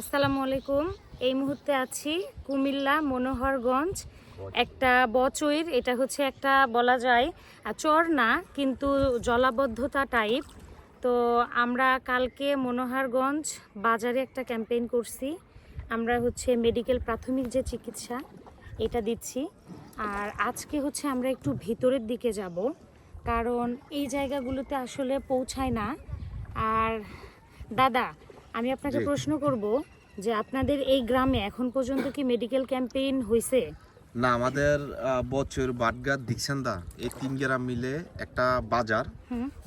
আসসালামু আলাইকুম। এই মুহূর্তে আছি কুমিল্লা মনোহরগঞ্জ। একটা বচইর, এটা হচ্ছে একটা বলা যায় চর না, কিন্তু জলাবদ্ধতা টাইপ তো আমরা কালকে মনোহরগঞ্জ বাজারে একটা ক্যাম্পেইন করছি। আমরা হচ্ছে মেডিকেল প্রাথমিক যে চিকিৎসা, এটা দিচ্ছি। আর আজকে হচ্ছে আমরা একটু ভিতরের দিকে যাব, কারণ এই জায়গাগুলোতে আসলে পৌঁছায় না। আর দাদা আমি আপনাকে প্রশ্ন করব যে আপনাদের এই গ্রামে এখন পর্যন্ত কি মেডিকেল ক্যাম্পেইন হয়েছে না আমাদের বছর বাটগার দিকসান্দা এই তিন গ্রাম মিলে একটা বাজার।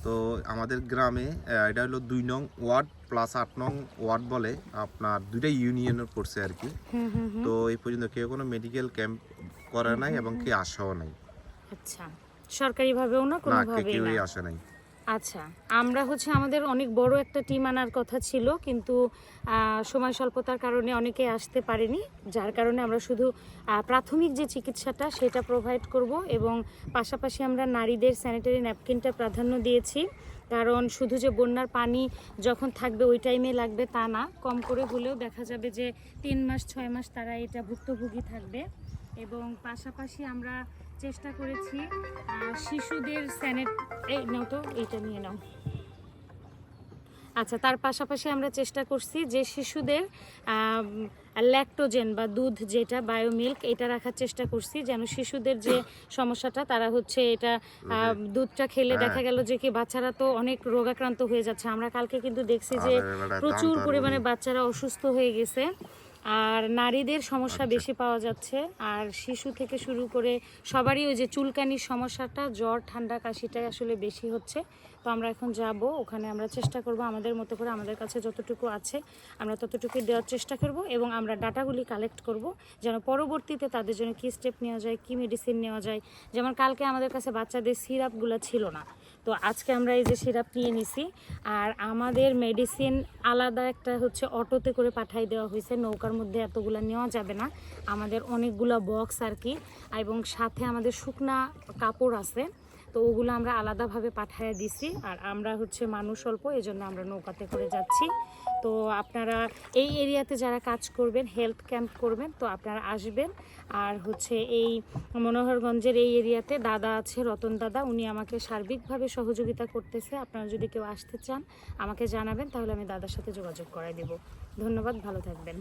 তো আমাদের গ্রামে এটা হলো দুই নং ওয়ার্ড প্লাস আট নং ওয়ার্ড বলে আপনার দুইটা ইউনিয়নের পড়ছে আর কি। হুম হুম হুম। তো এই পর্যন্ত কেউ কোনো মেডিকেল ক্যাম্প করে নাই এবং কে আসাও নাই। আচ্ছা। সরকারিভাবেও না না কোনোভাবেই কেউই আসে নাই। আচ্ছা আমরা হচ্ছে আমাদের অনেক বড় একটা টিম আনার কথা ছিল, কিন্তু সময় স্বল্পতার কারণে অনেকে আসতে পারেনি। যার কারণে আমরা শুধু প্রাথমিক যে চিকিৎসাটা সেটা প্রোভাইড করব এবং পাশাপাশি আমরা নারীদের স্যানিটারি ন্যাপকিনটা প্রাধান্য দিয়েছি। কারণ শুধু যে বন্যার পানি যখন থাকবে ওই টাইমে লাগবে তা না। কম করে হলেও দেখা যাবে যে তিন মাস, ছয় মাস তারা এটা ভুক্তভোগী থাকবে। এবং পাশাপাশি আমরা চেষ্টা করেছি শিশুদের স্যানিট এই নাও তো, এইটা নিয়ে নাও। আচ্ছা তার পাশাপাশি আমরা চেষ্টা করছি যে শিশুদের ল্যাক্টোজেন বা দুধ যেটা বায়োমিল্ক এটা রাখার চেষ্টা করছি যেন শিশুদের যে সমস্যাটা তারা হচ্ছে এটা দুধটা খেলে হ্যাঁ। দেখা গেল যে কি বাচ্চারা তো অনেক রোগাক্রান্ত হয়ে যাচ্ছে। আমরা কালকে কিন্তু দেখছি যে প্রচুর পরিমাণে বাচ্চারা অসুস্থ হয়ে গেছে। আর নারীদের সমস্যা আচ্ছা। বেশি পাওয়া যাচ্ছে। আর শিশু থেকে শুরু করে সবারই ওই যে চুলকানির সমস্যাটা জ্বর ঠান্ডা কাশিটাই আসলে বেশি হচ্ছে। তো আমরা এখন যাব ওখানে আমরা চেষ্টা করব আমাদের মতো করে আমাদের কাছে যতটুকু আছে আমরা ততটুকু দেওয়ার চেষ্টা করব এবং আমরা ডাটাগুলি কালেক্ট করব যেন পরবর্তীতে তাদের জন্য কী স্টেপ নেওয়া যায় কী মেডিসিন নেওয়া যায়। যেমন কালকে আমাদের কাছে বাচ্চাদের সিরাপগুলো ছিল না। তো আজকে আমরা এই যে সিরাপ নিয়ে নিছি, আর আমাদের মেডিসিন আলাদা একটা হচ্ছে অটোতে করে পাঠাই দেওয়া হয়েছে। নৌকার মধ্যে এতগুলো নেওয়া যাবে না। আমাদের অনেকগুলো বক্স আর কি, এবং সাথে আমাদের শুকনা কাপড় আছে। তো ওগুলো আমরা আলাদাভাবে পাঠিয়ে দিছি। আর আমরা হচ্ছে মানুষ অল্প এই জন্য আমরা নৌকাতে করে যাচ্ছি। তো আপনারা এই এরিয়াতে যারা কাজ করবেন, হেলথ ক্যাম্প করবেন, তো আপনারা আসবেন। আর হচ্ছে এই মনোহরগঞ্জের এই এরিয়াতে দাদা আছে, রতন দাদা, উনি আমাকে সার্বিকভাবে সহযোগিতা করতেছে। আপনারা যদি কেউ আসতে চান, আমাকে জানাবেন, তাহলে আমি দাদার সাথে যোগাযোগ করাই দেব। ধন্যবাদ, ভালো থাকবেন।